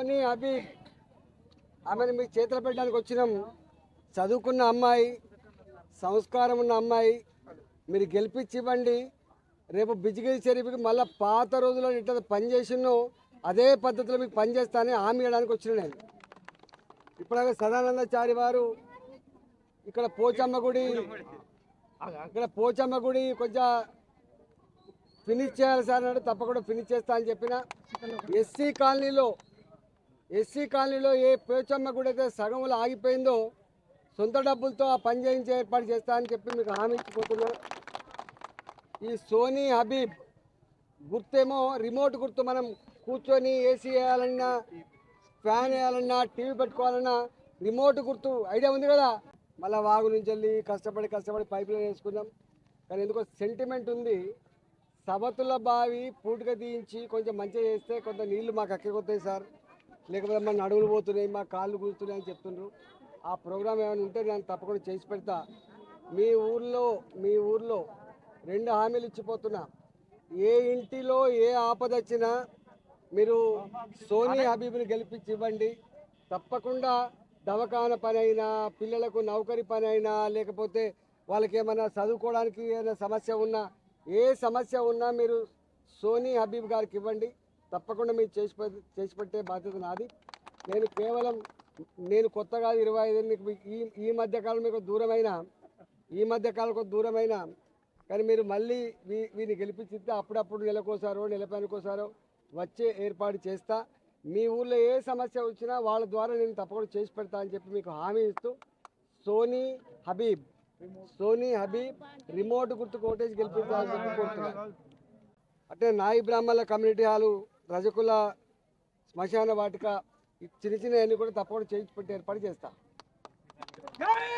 Sony అవి ఆమెను మీ చేతులు పెట్టడానికి వచ్చినాం. చదువుకున్న అమ్మాయి సంస్కారం ఉన్న అమ్మాయి మీరు గెలిపించి ఇవ్వండి రేపు బిజిగిరి చెరువుకి మళ్ళీ పాత రోజుల్లో ఇట్లా పనిచేసినో అదే పద్ధతిలో మీకు పనిచేస్తానని హామీ ఇవ్వడానికి వచ్చిన నేను. ఇప్పుడు సదానందచారి వారు ఇక్కడ పోచమ్మ గుడి ఇక్కడ పోచమ్మ గుడి కొంచెం ఫినిష్ చేయాలి సార్ అంటే తప్పకుండా ఫినిష్ చేస్తా అని చెప్పిన. ఎస్సీ కాలనీలో ఎస్సీ కాలనీలో ఏ పేచమ్మ గుడి అయితే సగంలో ఆగిపోయిందో సొంత డబ్బులతో ఆ పని చేయించే ఏర్పాటు చేస్తా అని చెప్పి మీకు హామీ ఇచ్చిపోతున్నా. ఈ సోనీ హబీబ్ గుర్తేమో రిమోట్ గుర్తు మనం కూర్చొని ఏసీ వేయాలన్నా ఫ్యాన్ వేయాలన్నా టీవీ పెట్టుకోవాలన్నా రిమోట్ గుర్తు ఐడియా ఉంది కదా? మళ్ళీ వాగు నుంచి వెళ్ళి కష్టపడి కష్టపడి పైపులు వేసుకున్నాం. కానీ ఎందుకో సెంటిమెంట్ ఉంది. సబతుల బావి పూటగా తీయించి కొంచెం మంచిగా చేస్తే కొంత నీళ్ళు మాకు అక్కకొస్తాయి సార్. లేకపోతే మా నడువులు పోతున్నాయి మా కాళ్ళు కూర్చున్నాయి అని చెప్తుండ్రు. ఆ ప్రోగ్రామ్ ఏమైనా ఉంటే నేను తప్పకుండా చేసి పెడతా. మీ ఊర్లో మీ ఊర్లో రెండు హామీలు ఇచ్చిపోతున్నా. ఏ ఇంటిలో ఏ ఆపద వచ్చినా మీరు సోనీ హబీబ్ని గెలిపించి ఇవ్వండి. తప్పకుండా దవాఖాన పని అయినా పిల్లలకు నౌకరీ పని అయినా లేకపోతే వాళ్ళకి ఏమైనా చదువుకోవడానికి ఏమైనా సమస్య ఉన్నా ఏ సమస్య ఉన్నా మీరు సోనీ హబీబ్ గారికి ఇవ్వండి. తప్పకుండా మీరు చేసి చేసి పెట్టే బాధ్యత నాది. నేను కేవలం నేను కొత్తగా ఇరవై ఐదు మీకు ఈ ఈ మధ్యకాలం మీకు దూరమైన ఈ మధ్య దూరమైన కానీ మీరు మళ్ళీ వీ వీని గెలిపించితే అప్పుడప్పుడు నెలకోసారో నెలపైనకోసారో వచ్చే ఏర్పాటు చేస్తా. మీ ఊళ్ళో ఏ సమస్య వచ్చినా వాళ్ళ ద్వారా నేను తప్పకుండా చేసి పెడతా అని చెప్పి మీకు హామీ ఇస్తూ సోనీ హబీబ్ సోనీ హబీబ్ రిమోట్ గుర్తు కోటేజ్ గెలిపించాలని చెప్పి కోరుతున్నాను. అంటే నాయి బ్రాహ్మణుల కమ్యూనిటీ హాలు రజకుల శ్మశాన వాటిక చిన్న చిన్న అన్ని కూడా తప్పకుండా చేయించి పెట్టి ఏర్పాటు చేస్తా.